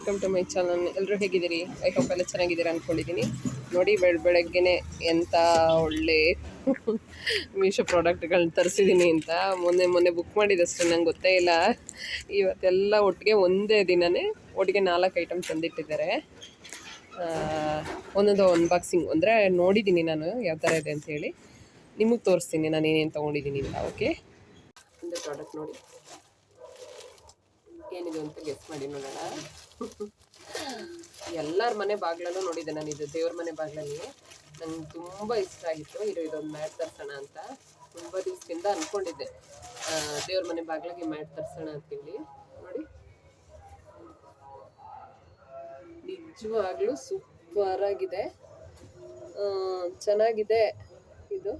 Welcome to my channel ಎಲ್ಲರೂ ಹೇಗಿದ್ದೀರಿ? I hope ಎಲ್ಲ ಚೆನ್ನಾಗಿದ್ದೀರಾ ಅಂದ್ಕೊಂಡಿದ್ದೀನಿ ನೋಡಿ, ಬೆಳ, ಬೆಳಗ್ಗೆನೆ ಎಂಥ ಒಳ್ಳೆ ಮೀಶೋ ಪ್ರಾಡಕ್ಟ್ಗಳನ್ನ ತರಿಸಿದ್ದೀನಿ ಅಂತ ಮೊನ್ನೆ ಮೊನ್ನೆ ಬುಕ್ ಮಾಡಿದಷ್ಟೇ, ನಂಗೆ ಗೊತ್ತೇ ಇಲ್ಲ. ಇವತ್ತೆಲ್ಲ ಒಟ್ಟಿಗೆ ಒಂದೇ ದಿನವೇ ಒಟ್ಟಿಗೆ ನಾಲ್ಕು ಐಟಮ್ ತಂದಿಟ್ಟಿದ್ದಾರೆ. ಒಂದೊಂದು ಅನ್ಬಾಕ್ಸಿಂಗ್ ಅಂದರೆ ನೋಡಿದ್ದೀನಿ ನಾನು, ಯಾವ ಥರ ಇದೆ ಅಂತ ಹೇಳಿ. ನಿಮಗೆ ತೋರಿಸ್ತೀನಿ ನಾನು ಏನೇನು ತೊಗೊಂಡಿದ್ದೀನಿ ಅಂತ ಓಕೆ ಒಂದು ಪ್ರಾಡಕ್ಟ್ ನೋಡಿ. ಏನಿದೆ ಅಂತ ಗೆಸ್ ಮಾಡಿ ನೋಡೋಣ. ಎಲ್ಲರ ಮನೆ ಬಾಗ್ಲಲ್ಲೂ ನೋಡಿದೆ ನಾನು ಇದು ದೇವ್ರ ಮನೆ ಬಾಗ್ಲಲ್ಲಿ. ನಂಗೆ ತುಂಬ ಇಷ್ಟ ಆಗಿತ್ತು. ಇದು ಇದೊಂದು ಮ್ಯಾಟ್ ತರ್ಸೋಣ ಅಂತ. ತುಂಬ ದಿವಸದಿಂದ ಅಂದ್ಕೊಂಡಿದ್ದೆ ದೇವ್ರ ಮನೆ ಬಾಗ್ಲಿಗೆ ಮ್ಯಾಟ್ ತರ್ಸೋಣ ಅಂತೇಳಿ. ನೋಡಿ. ನಿಜವಾಗ್ಲೂ ಸೂಪರ್ ಆಗಿದೆ. ಚೆನ್ನಾಗಿದೆ ಇದು.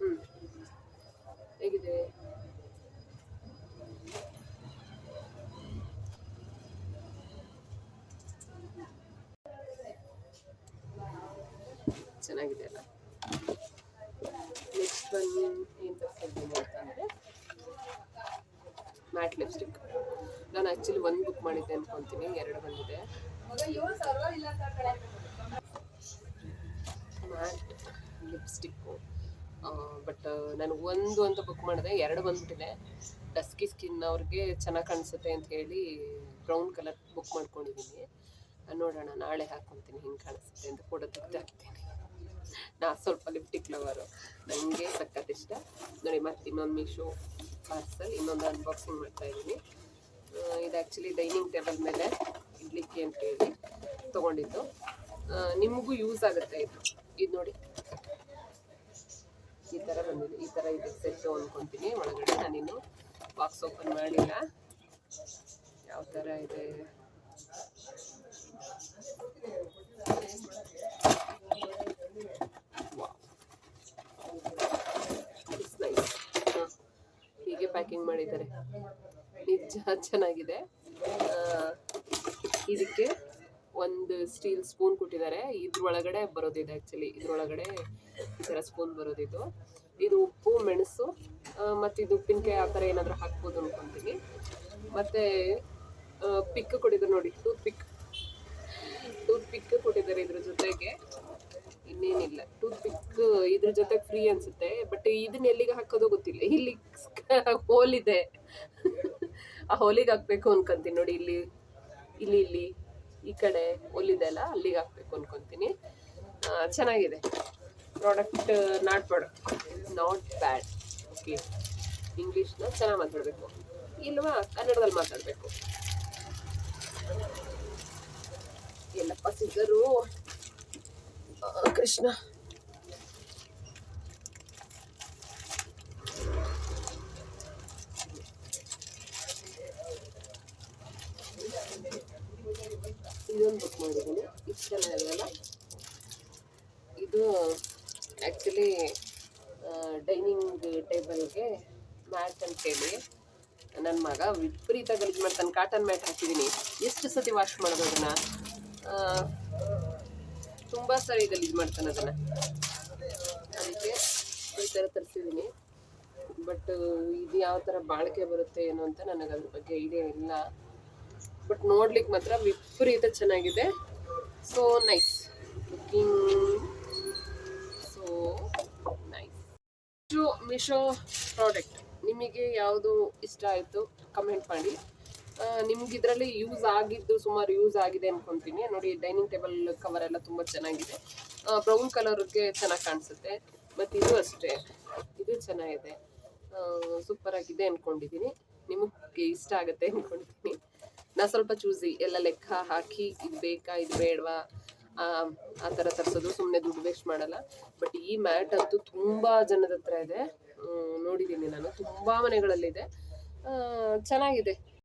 ಹ್ಮ್. ಹೇಗಿದೆ? ಬಂದು ಏನು ತರಿಸಿದ್ದೀನಿ ಅಂತಂದರೆ ಮ್ಯಾಟ್ ಲಿಪ್ಸ್ಟಿಕ್ ನಾನು ಆ್ಯಕ್ಚುಲಿ ಒಂದು ಬುಕ್ ಮಾಡಿದ್ದೆ ಅಂದ್ಕೊತೀನಿ ಎರಡು ಬಂದಿದೆ. ಮ್ಯಾಟ್ ಲಿಪ್ಸ್ಟಿಕ್ಕು ಬಟ್ ನಾನು ಒಂದು ಅಂತ ಬುಕ್ ಮಾಡಿದೆ, ಎರಡು ಬಂದ್ಬಿಟ್ಟಿದೆ. ಡಸ್ಕಿ ಸ್ಕಿನ್ ಅವ್ರಿಗೆ ಚೆನ್ನಾಗಿ ಕಾಣಿಸುತ್ತೆ ಅಂತ ಹೇಳಿ ಬ್ರೌನ್ ಕಲರ್ ಬುಕ್ ಮಾಡ್ಕೊಂಡಿದ್ದೀನಿ ನೋಡೋಣ, ನಾಳೆ ಹಾಕ್ಕೊತೀನಿ ಹಿಂಗೆ ಕಾಣಿಸುತ್ತೆ ಅಂತ ಫೋಟೋ ತೆಗ್ದು ಹಾಕ್ತೀನಿ ನಾ ಸ್ವಲ್ಪ ಲಿಪ್ಟಿಕ್ ಲವರು. ನನಗೆ ಸಖತ್ ಇಷ್ಟ. ನೋಡಿ, ಮತ್ತೆ ಇನ್ನೊಂದು ಮೀಶೋ ಪಾರ್ಸಲ್ ಇನ್ನೊಂದು ಅನ್ಬಾಕ್ಸಿಂಗ್ ಮಾಡ್ತಾ ಇದ್ದೀನಿ. ಇದು ಆ್ಯಕ್ಚುಲಿ ಡೈನಿಂಗ್ ಟೇಬಲ್ ಮೇಲೆ ಇಡ್ಲಿಕ್ಕೆ ಅಂತ ಹೇಳಿ ತೊಗೊಂಡಿದ್ದು. ನಿಮಗೂ ಯೂಸ್ ಆಗುತ್ತೆ ಇದು. ಇದು ನೋಡಿ. ಈ ಥರ ಬಂದಿದೆ. ಈ ಥರ ಇದೆ. ಸೆಟ್ಟು ಅಂದ್ಕೊತೀನಿ ಒಳಗಡೆ ನಾನಿನ್ನು ಬಾಕ್ಸ್ ಓಪನ್ ಮಾಡಿಲ್ಲ. ಯಾವ ಥರ ಇದೆ? ಮಾಡಿದ್ದಾರೆ. ನಿಜ, ಚೆನ್ನಾಗಿದೆ. ಇದಕ್ಕೆ ಒಂದು ಸ್ಟೀಲ್ ಸ್ಪೂನ್ ಕೊಟ್ಟಿದ್ದಾರೆ. ಇದ್ರೊಳಗಡೆ ಬರೋದಿದೆ ಆ್ಯಕ್ಚುಲಿ ಇದ್ರೊಳಗಡೆ ಈ ಥರ ಸ್ಪೂನ್ ಬರೋದಿದ್ದು ಇದು ಉಪ್ಪು, ಮೆಣಸು ಮತ್ತು ಇದು ಉಪ್ಪಿನಕಾಯಿ ಆ ಥರ ಏನಾದರೂ ಹಾಕ್ಬೋದು ಅನ್ಕೊತೀನಿ. ಮತ್ತು ಪಿಕ್ ಕೊಟ್ಟಿದ್ದಾರೆ ನೋಡಿ ಟೂತ್ ಪಿಕ್ ಟೂತ್ ಪಿಕ್ ಕೊಟ್ಟಿದ್ದಾರೆ ಇದ್ರ ಜೊತೆಗೆ. ಇನ್ನೇನಿಲ್ಲ ಟೂತ್ ಪಿಕ್ ಇದ್ರ ಜೊತೆ ಫ್ರೀ ಅನ್ಸುತ್ತೆ. ಬಟ್ ಇದನ್ನ ಎಲ್ಲಿಗೆ ಹಾಕೋದು ಗೊತ್ತಿಲ್ಲ. ಇಲ್ಲಿ ಹೋಲ್ ಇದೆ. ಆ ಹೋಲಿಗೆ ಹಾಕ್ಬೇಕು ಅನ್ಕೊಂತೀನಿ ನೋಡಿ, ಇಲ್ಲಿ ಇಲ್ಲಿ ಇಲ್ಲಿ, ಈ ಕಡೆ ಹೋಲಿದೆ ಅಲ್ಲ, ಅಲ್ಲಿಗೆ ಹಾಕ್ಬೇಕು ಅನ್ಕೊಂತೀನಿ. ಚೆನ್ನಾಗಿದೆ. Product not product not bad okay ಇಂಗ್ಲೀಷ್ನ ಚೆನ್ನಾಗಿ ಮಾತಾಡಬೇಕು. ಇಲ್ವಾ? ಕನ್ನಡದಲ್ಲಿ ಮಾತಾಡಬೇಕು. ಎಲ್ಲಪ್ಪ ಸಿಗರು ಕೃಷ್ಣ ಇದೊಂದು ಬುಕ್ ಮಾಡಿದ್ದೀನಿ ಇಷ್ಟು ಚೆನ್ನಾಗಿದೆಯಲ್ಲ ಇದು ಆ್ಯಕ್ಚುಲಿ ಡೈನಿಂಗ್ ಟೇಬಲ್ಗೆ ಮ್ಯಾಟ್ ಅಂತೇಳಿ ನನ್ನ ಮಗ ವಿಪರೀತ ಗಲೀಜು ಮಾಡ್ತಾನೆ ಕಾಟನ್ ಮ್ಯಾಟ್ ಹಾಕಿದ್ದೀನಿ ಎಷ್ಟು ಸತಿ ವಾಶ್ ಮಾಡೋದು ಅದನ್ನು? ತುಂಬ ಸರಿ ಗಲೀಜು ಮಾಡ್ತಾನೆ ಅದನ್ನು. ಅದಕ್ಕೆ ಈ ಥರ ತರಿಸಿದ್ದೀನಿ ಬಟ್ ಇದು ಯಾವ ಥರ ಬಾಳಿಕೆ ಬರುತ್ತೆ ಏನು ಅಂತ ನನಗೆ ಅದ್ರ ಬಗ್ಗೆ ಐಡಿಯಾ ಇಲ್ಲ. ಬಟ್ ನೋಡ್ಲಿಕ್ಕೆ ಮಾತ್ರ ವಿಪರೀತ ಚೆನ್ನಾಗಿದೆ. So nice looking so nice Meesho product ನಿಮಗೆ ಯಾವುದು ಇಷ್ಟ ಆಯಿತು ಕಮೆಂಟ್ ಮಾಡಿ. ನಿಮ್ಗೆ ಇದರಲ್ಲಿ ಯೂಸ್ ಆಗಿದ್ದು ಸುಮಾರು ಯೂಸ್ ಆಗಿದೆ ಅನ್ಕೊಂತೀನಿ. ನೋಡಿ ಡೈನಿಂಗ್ ಟೇಬಲ್ ಕವರ್ ಎಲ್ಲ ತುಂಬ ಚೆನ್ನಾಗಿದೆ. ಬ್ರೌನ್ ಕಲರ್ಗೆ ಚೆನ್ನಾಗಿ ಕಾಣಿಸುತ್ತೆ. ಮತ್ತು ಇದು ಅಷ್ಟೇ. ಇದು ಚೆನ್ನಾಗಿದೆ. ಸೂಪರ್ ಆಗಿದೆ ಅನ್ಕೊಂಡಿದ್ದೀನಿ ನಿಮಗೆ ಇಷ್ಟ ಆಗುತ್ತೆ ಅನ್ಕೊಂಡಿದ್ದೀನಿ ನಾ ಸ್ವಲ್ಪ ಚೂಸಿ ಎಲ್ಲ ಲೆಕ್ಕ ಹಾಕಿ, ಇದು ಬೇಕಾ, ಇದು ಬೇಡವಾ? ಆ ಥರ ತರಿಸೋದು. ಸುಮ್ಮನೆ ದುಡ್ಡು ವೇಸ್ಟ್ ಮಾಡಲ್ಲ. ಬಟ್ ಈ ಮ್ಯಾಟ್ ಅಂತೂ ತುಂಬ ಜನದ ಹತ್ರ ಇದೆ. ನೋಡಿದ್ದೀನಿ ನಾನು. ತುಂಬ ಮನೆಗಳಲ್ಲಿದೆ. ಚೆನ್ನಾಗಿದೆ.